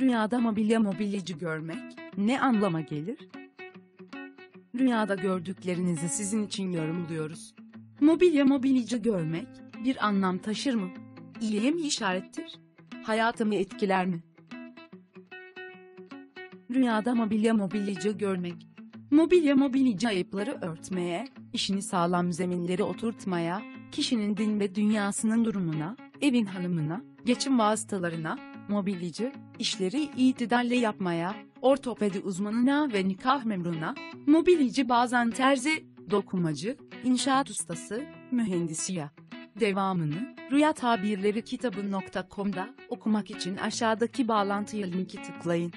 Rüyada mobilya mobilyacı görmek ne anlama gelir? Rüyada gördüklerinizi sizin için yorumluyoruz. Mobilya mobilyacı görmek bir anlam taşır mı? İyiye mi işarettir? Hayatımı etkiler mi? Rüyada mobilya mobilyacı görmek. Mobilya mobilyacı ayıpları örtmeye, işini sağlam zeminleri oturtmaya, kişinin din ve dünyasının durumuna, evin hanımına, geçim vasıtalarına, mobilyacı, işleri itidalle yapmaya, ortopedi uzmanına ve nikah memuruna, mobilyacı bazen terzi, dokumacı, inşaat ustası, mühendisi ya. Devamını, Rüya Tabirleri kitabı.com'da okumak için aşağıdaki bağlantıya linki tıklayın.